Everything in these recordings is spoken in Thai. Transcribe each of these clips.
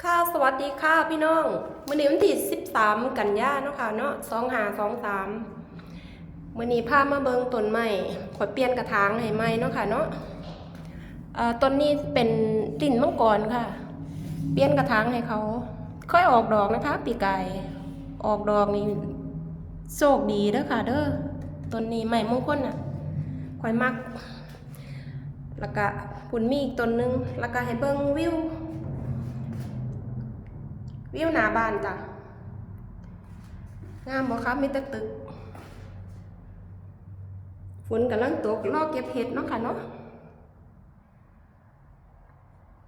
ค่ะสวัสดีค่ะพี่น้องมื้อนี้วันที่13 กันยาเนาะค่ะเนาะ2523มื้อนี้พามาเบิ่งต้นไม้ขอยเปลี่ยนกระถางให้ใหม่เนาะค่ะเนาะเอ่อต้นนี้เป็นติ่นมังกรค่ะ เปลี่ยนกระถางให้เขา ค่อยออกดอกนะคะ ปีกายออกดอกนี่โชคดีเด้อค่ะ เด้อต้นนี้ใหม่มงคลน่ะค่อยมัก แล้วก็ปุ่นมีอีกต้นนึงแล้วก็ให้เบิ่งวิว วิวหน้าบ้านจ้ะงามบ่ครับมีแต่ตึกฝนกำลังตกรอเก็บเห็ดเนาะค่ะเนาะ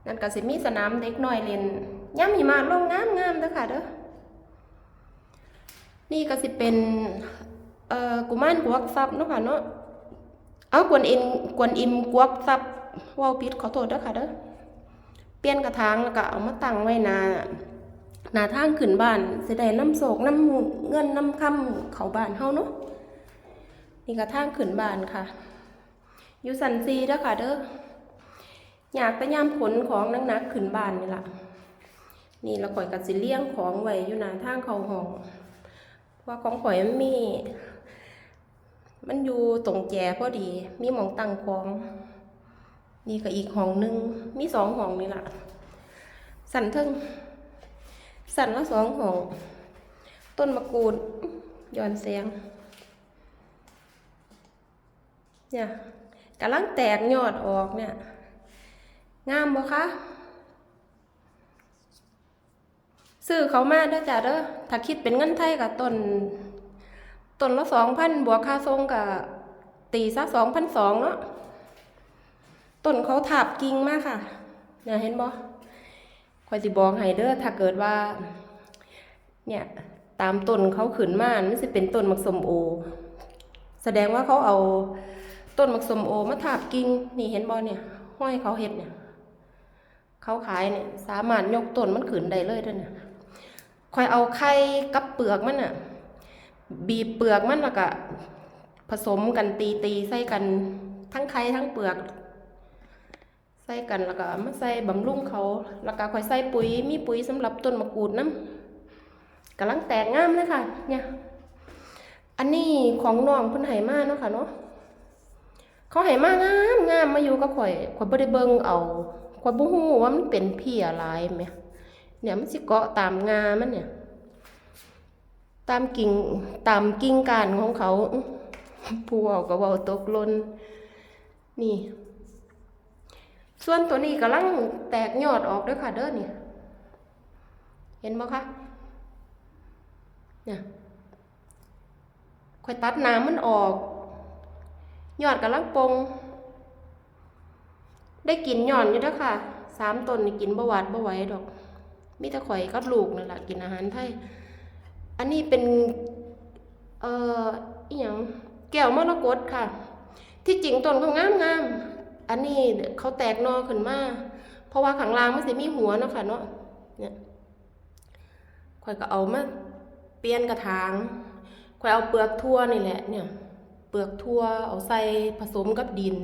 นั่นก็สิมีสนามเด็กน้อยเล่นย่ำหิมะลงงามงามเด้อค่ะเด้อนี่ก็สิเป็นเอ่อกุมารกวักทรัพย์เนาะค่ะเนาะเอากวนอินกวนอิมกวักทรัพย์เว้าผิดขอโทษเด้อค่ะเด้อเปลี่ยนกระถางแล้วก็เอามาตั้งไว้นา หน้าทางขึ้นบ้านสิได้น้ำโศกน้ำเงินน้ำคำเขาบ้านเฮาเนาะนี่ก็ทางขึ้นบ้านค่ะอยู่สันซีเด้อค่ะเด้ออยากไปยามขนของนักนักขึ้นบ้านนี่ล่ะ นี่เราข่อยก็สิเลี้ยงของไว้อยู่หน้าทางเขาห้องว่าของข่อยมันมี มันอยู่ตรงแจพอดี มีหมองตั้งของ นี่ก็อีกห้องหนึง มีสองห้องนี่ล่ะ สันเทิง สั่นละสองหอง ต้นมะกรูดย้อนแสงเนี่ยกำลังแตกยอดออกเนี่ย งามบ่คะซื้อเขามาเด้อจ้ะเด้อถ้าคิดเป็นเงินไทยกับต้นต้นละสองพันบวกค่าทรงกับตีซะสองพันสองเนาะต้นเขาถาบกิ่งมากค่ะเนี่ยเห็นบ่ คอยสิบอกให้เด้อถ้าเกิดว่า เนี่ยตามต้นเขาขึ้นม่ามันสิเป็นต้นมักสมโอ แสดงว่าเขาเอาต้นมักสมโอมาถาบกิ่งนี่เห็นบ่เนี่ย ห้อยเขาเห็ดเนี่ย เขาขายเนี่ยสามารถยกต้นมันขึ้นได้เลยด้อเนี่ยคอยเอาไข่กับเปลือกมันน่ะบีบเปลือกมันแล้วก็ผสมกันตีตีใส่กันทั้งไข่ทั้งเปลือก ใส่กันแล้วก็มาใส่บำรุงเขาแล้วก็ค่อยใส่ปุ๋ยมีปุ๋ยสำหรับต้นมะกรูดน้ำกำลังแตกงามเลยค่ะ เนี่ย อันนี้ของน้องเพิ่นให้มาเนาะค่ะเนาะเขาให้มางามงามมาอยู่กับข่อยข่อยบ่ได้เบิ่งเอาข่อยบ่ฮู้ว่ามันเป็นเพียหลายแหมเนี่ยมันสิเกาะตามงามันเนี่ย ตามกิ่งตามกิ่งกานของเขาผู้เว้าก็เว้าตกหล่นนี่ ส่วนตัวนี้กำลังแตกยอดออกด้วยค่ะ เด้อนี่เห็นบ่คะเนี่ยค่อยตัดน้ำมันออก ยอดกำลังปง ได้กินยอดอยู่ด้อค่ะสามต้นนี่กินบ่หวาดบ่ไหวดอกมีแต่ข่อยกับลูกนั่นแหละกินอาหารไทยอันนี้เป็นเอ่ออีหยังแก้วมรกตค่ะ ที่จริงต้นเขางามงาม อันนี้เขาแตกนอขึ้นมาเพราะว่าข้างลางมันสิมีหัวเนาะค่ะเนาะเนี่ยข่อยก็เอามาเปลี่ยนกระถางข่อยเอาเปลือกทั่วนี่แหละ เนี่ยเปลือกทั่วเอาใส่ผสมกับดิน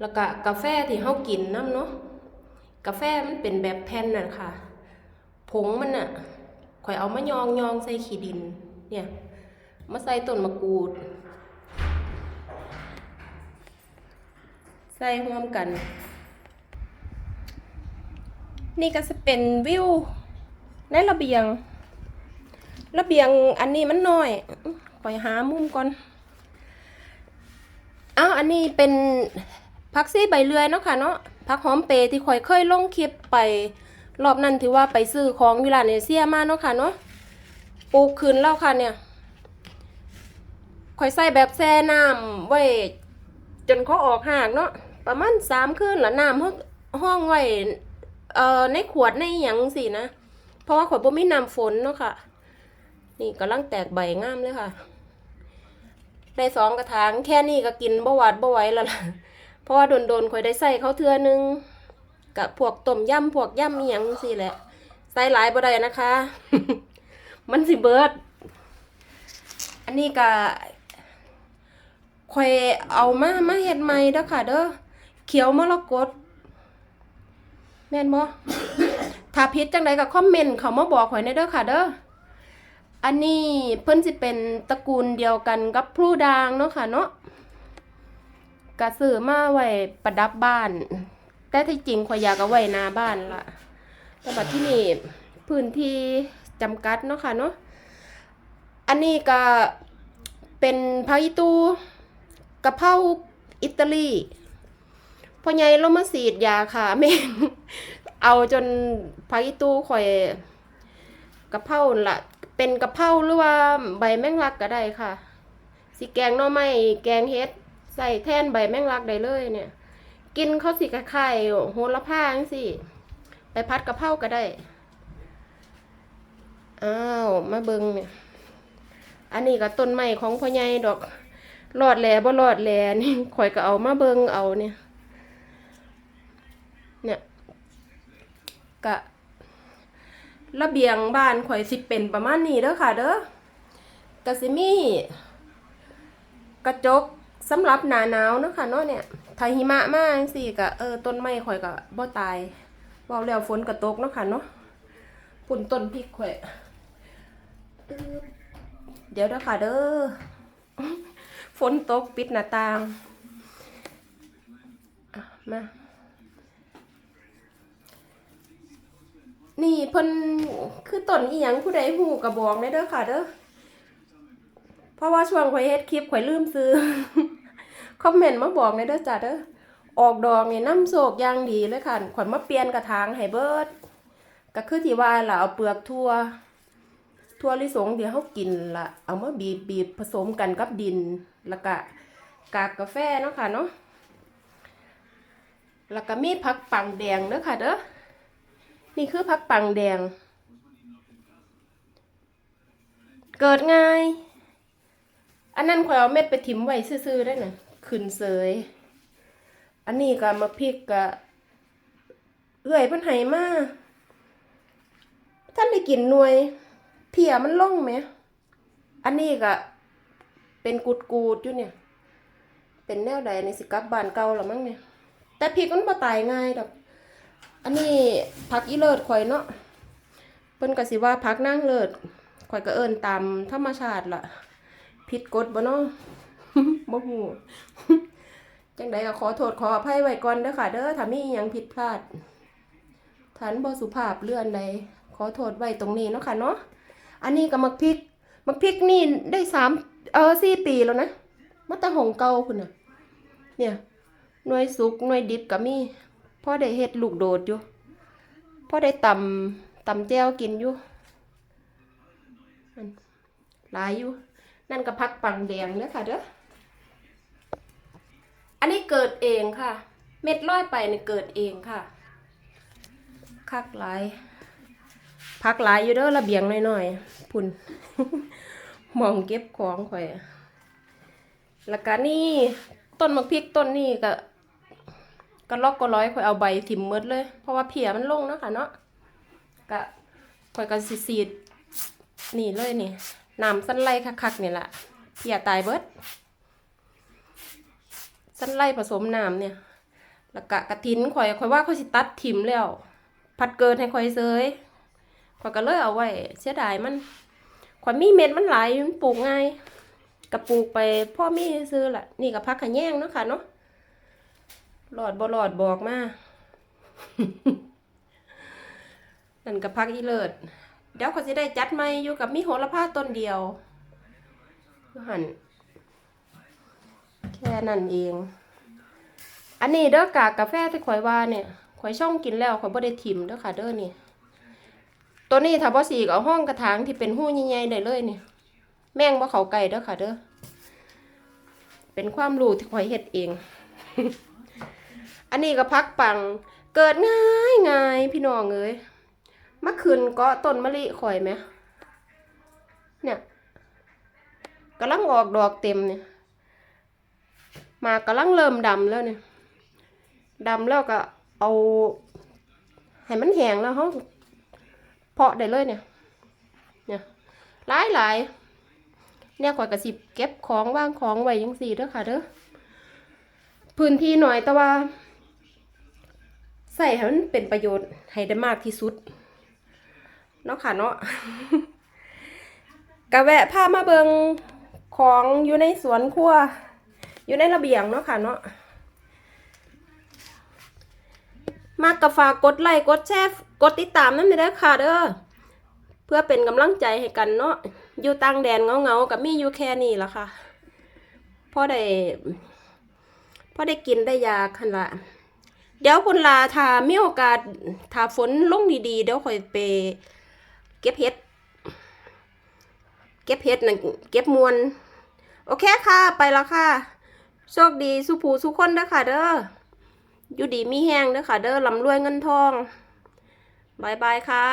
แล้วก็กาแฟที่เฮากินน้ำเนาะกาแฟมันเป็นแบบแผ่นน่ะค่ะ ผงมันน่ะข่อยเอามายองยองใส่ขี้ดิน เนี่ยมาใส่ต้นมะกรูด ใส่ร่วมกัน นี่ก็จะเป็นวิวในระเบียง ระเบียงอันนี้มันน้อยคอยหามุมก่อนอ้าวอันนี้เป็นพักซี่ใบเลื่อยเนาะค่ะเนาะพักหอมเปรย์ที่คอยเคยลงคลิปไปรอบนั้นถือว่าไปซื้อของวิลาเนเซียมาเนาะค่ะเนาะปลูกคืนแล้วค่ะเนี่ยคอยใส่แบบแช่น้ำไว้จนเขาออกหากเนาะ ประมาณสามคืนละน้ำห้องห้องไว้เอ่อในขวดในหยังสินะ เพราะว่าขวดบ่มีน้ำฝนเนาะค่ะ นี่กำลังแตกใบงามเลยค่ะ ได้สองกระถางแค่นี้ก็กินบ่หวาดบ่ไหวแล้วล่ะ เพราะว่าโดนๆข่อยได้ใส่เขาเทื่อนึงกับพวกต้มยำพวกยำอีหยังสิแหละ ใส่หลายบ่ได้นะคะ มันสิเบิด อันนี้ก็ข่อยเอามามาเฮ็ดใหม่เด้อค่ะเด้อ เขียวมรกตแม่นบ่ถ้าผิดจังใดก็คอมเมนต์เขามาบอกข่อยในเด้อค่ะเด้ออันนี้เพิ่นสิเป็นตระกูลเดียวกันกับพลูดางเนาะค่ะเนาะกระสือมาไว้ประดับบ้าน แต่ที่จริงข่อยอยากเอาไว้หน้าบ้านละแต่บัดที่นี่พื้นที่จำกัดเนาะค่ะเนาะอันนี้ก็เป็นพาอิตูกะเพราอิตาลี พ่อใหญ่เรามาสีดยาค่ะแม่งเอาจนพาอิตูข่อยกะเพรานั่นละเป็นกะเพราหรือว่าใบแมงลักก็ได้ค่ะสิแกงหน่อไม้แกงเฮ็ด ใส่แท่นใบแมงลักได้เลยเนี่ย กินข้าวสิกะไข่โหระพาจังสิไปพัดกะเพราก็ได้อ้าวมาเบิงเนี่ยอันนี้ก็ต้นไม้ของพ่อใหญ่ดอกรอดแหล่บ่รอดแหล่นี่ข่อยก็เอามาเบิงเอานี่ยเนี่ย กะระเบียงบ้านข่อยสิเป็นประมาณนี้เด้อค่ะ เด้อกะสิมีกระจกสำหรับหนาหนาวเนาะค่ะเนาะเนี่ยถ้าหิมะมาจังซี่ก็เออต้นไม้ข่อยก็บ่ตายเว้าแล้วฝนก็ตกเนาะค่ะเนาะปุ่นต้นพริกข่อยเดี๋ยวเด้อค่ะเด้อฝนตกปิดหน้าต่างอะมา นี่เพิ่นคือต้นอีหยังผู้ใดฮู้ก็บอกได้เด้อค่ะเด้อเพราะว่าช่วงข่อยเฮ็ดคลิปข่อยลืมซื้อคอมเมนต์มาบอกได้เด้อจ้าเด้อออกดอกนี่น้ำโศกอย่างดีเลยค่ะข่อยมาเปลี่ยนกระถางให้เบิดก็คือที่ว่าล่ะเอาเปลือกทั่วทั่วลิสงที่เขากินละเอามาบีบบีบผสมกันกับดิน แล้วก็กากกาแฟเนาะค่ะเนาะแล้วก็มีผักปังแดงเด้อค่ะเด้อ นี่คือผักปังแดง เกิดง่าย อันนั้นข่อยเอาเม็ดไปถิมไว้ซื่อๆได้น่ะขึ้นเสย อันนี้ก็มาพริกกะเอื้อยเพิ่นให้มาท่านได้กินหน่วย เพียมันล่องไหม อันนี้ก็เป็นกูดกูดๆอยู่เนี่ย เป็นแนวใดในสิกับบ้านเก่าหรือมั้งเนี่ย แต่พริกมันบ่ตายง่ายดอก อันนี้ผักอีเลิศข่อยเนาะเพิ่นก็สิว่าผักนางเลิศข่อยก็เอิ้นตามธรรมชาติล่ะผิดกฎบ่เนาะบ่ฮู้จังใดก็ขอโทษขออภัยไว้ก่อนเด้อค่ะเด้อถ้ามีอิหยังผิดพลาดฐานบ่สุภาพเลื่อนใดขอโทษไว้ตรงนี้เนาะค่ะเนาะอันนี้ก็มักพริกมักพริกนี่ได้สามเออสี่ปีแล้วนะมาแต่หงเก่าพุ่นน่ะเนี่ยหน่วยสุกหน่วยดิบก็มี พ่อได้เฮ็ดลูกโดดอยู่พ่อได้ตำตำแจ่วกินอยู่หลายอยู่ นั่นก็พักปังแดงเด้อค่ะเด้อ อันนี้เกิดเองค่ะ เม็ดร้อยไปเนี่ยเกิดเองค่ะ คักหลาย พักหลายอยู่เด้อระเบียงหน่อยๆพุ่น มองเก็บของข่อย แล้วก็นี่ต้นมะพริกต้นนี่ก็ ก็ลอกก็ร้อยข่อยเอาใบถิ่มมดเลย เพราะว่าเพียมันลงเนาะค่ะเนาะก็ข่อยก็สิสีดนี่เลยนี่น้ำสั้นไล่คักๆนี่แหละเพียตายเบิดสั้นไล่ผสมน้ำเนี่ยแล้วก็กระถินข่อยข่อยว่าข่อยสิตัดถิ่มแล้ว ผัดเกินให้ข่อยเซยข่อยก็เลยเอาไว้ เสียดายมันข่อยมีเม็ดมันหลายมันปลูกง่ายก็ปลูกไปพ่อมีซื้อละนี่ก็พักขะแยงเนาะค่ะเนาะ หลอดบ่หลอดบอกมานั่นก็พักอีเลิศเดี๋ยวเขาจะได้จัดใหม่อยู่กับมีโหระพาต้นเดียวหันแค่นั้นเอง อันนี้เด้อกากกาแฟที่ข่อยว่าเนี่ยข่อยช่องกินแล้วข่อยบ่ได้ถิ่มเด้อค่ะเด้อนี่ ตัวนี้ถ้าบ่สีกเอาห้องกระถางที่เป็นหู้ใหญ่ๆได้เลยนี่ แม่งบ่เขาไก่เด้อค่ะเด้อ เป็นความรู้ที่ข่อยเฮ็ดเอง อันนี้ก็พักปัง เกิดง่ายง่ายพี่น้องเอ้ยมาคืนก็ต้นมะลิข่อยไหมเนี่ยกำลังออกดอกเต็มเนี่ย มากำลังเริ่มดำแล้วเนี่ยดำแล้วก็เอาให้มันแห้งแล้วเขาเพาะได้เลยเนี่ย เนี่ยหลายหลายเนี่ยข่อยกระสิบเก็บของว่างของไว้ยังสี่เด้อค่ะเด้อพื้นที่หน่อยแต่ว่า ใส่ให้มันเป็นประโยชน์ให้ได้มากที่สุด เนาะค่ะเนาะกะแวะพามาเบิงของอยู่ในสวนครัว อยู่ในระเบียงเนาะค่ะเนาะมากกะฝากกดไลค์กดแชร์กดติดตามนั่นเลยค่ะเด้อเพื่อเป็นกำลังใจให้กันเนาะอยู่ต่างแดนเงาๆกับมีอยู่แค่นี้ละค่ะพอได้พอได้กินได้ยาคันละ เดี๋ยวคุณลาถ้ามีโอกาสถ้าฝนลงดีๆเดี๋ยวค่อยไปเก็บเห็ด เก็บเห็ดนะเก็บมวลโอเคค่ะไปละค่ะ โชคดีสุภูสุคนเด้อค่ะ เด้ออยู่ดีมีแห้งเด้อค่ะ เด้อลำรวยเงินทองบายบายค่ะ